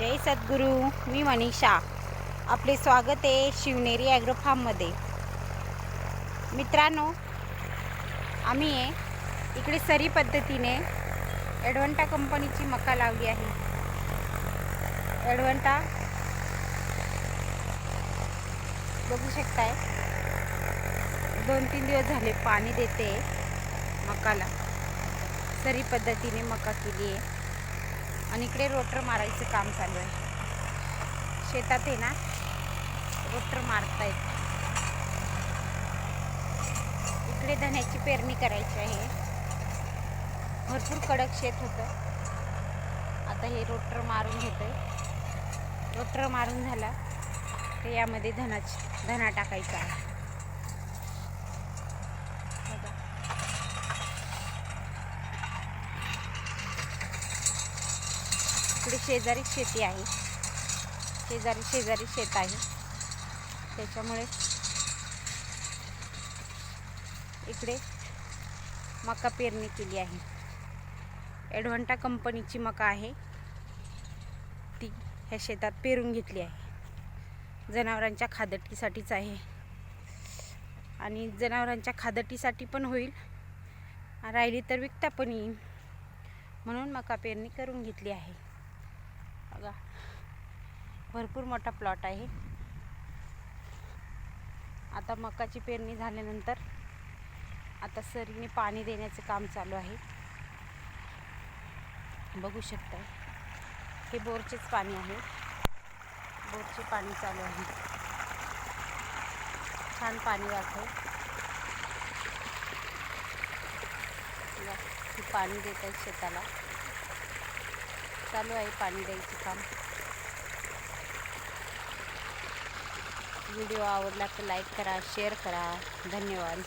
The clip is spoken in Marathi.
जय सद्गुरू मी मनीषा. आपले स्वागत आहे शिवनेरी ॲग्रो फार्ममध्ये मित्रांनो आम्ही आहे इकडे सरी पद्धतीने ॲडवंटा कंपनीची मका लावली आहे. ॲडवंटा बघू शकताय. दोन तीन दिवस झाले पाणी देते मकाला. सरी पद्धतीने मका केली आहे. आणि इकडे रोटर मारायचं काम चालू आहे. शेतात आहे ना रोटर मारतायत. इकडे धन्याची पेरणी करायची आहे. भरपूर कडक शेत होतं. आता हे रोटर मारून घेतोय. रोटर मारून झाला तर यामध्ये धनाच धना टाकायचा आहे बघा इकडे शेजारी शेती आहे. शेजारी शेजारी शेत आहे. त्याच्यामुळे इकडे मका पेरणी केली आहे. ॲडव्हान्टा कंपनीची मका आहे. ती ह्या शेतात पेरून घेतली आहे. जनावरांच्या खादटीसाठीच आहे. आणि जनावरांच्या खादटीसाठी पण होईल. राहिली तर विकता पण येईल. म्हणून मका पेरणी करून घेतली आहे. बघा. भरपूर मोठा प्लॉट आहे. आता मकाची पेरणी झाल्यानंतर आता सरीने पाणी देण्याचं काम चालू आहे. बघू शकता हे बोरचेच पाणी आहे. बोरचे पाणी चालू आहे. छान पाणी वाटतं पाणी देत आहेत शेताला. चालू आहे पाणी द्यायचं काम. व्हिडिओ आवडला तर लाईक करा शेअर करा. धन्यवाद.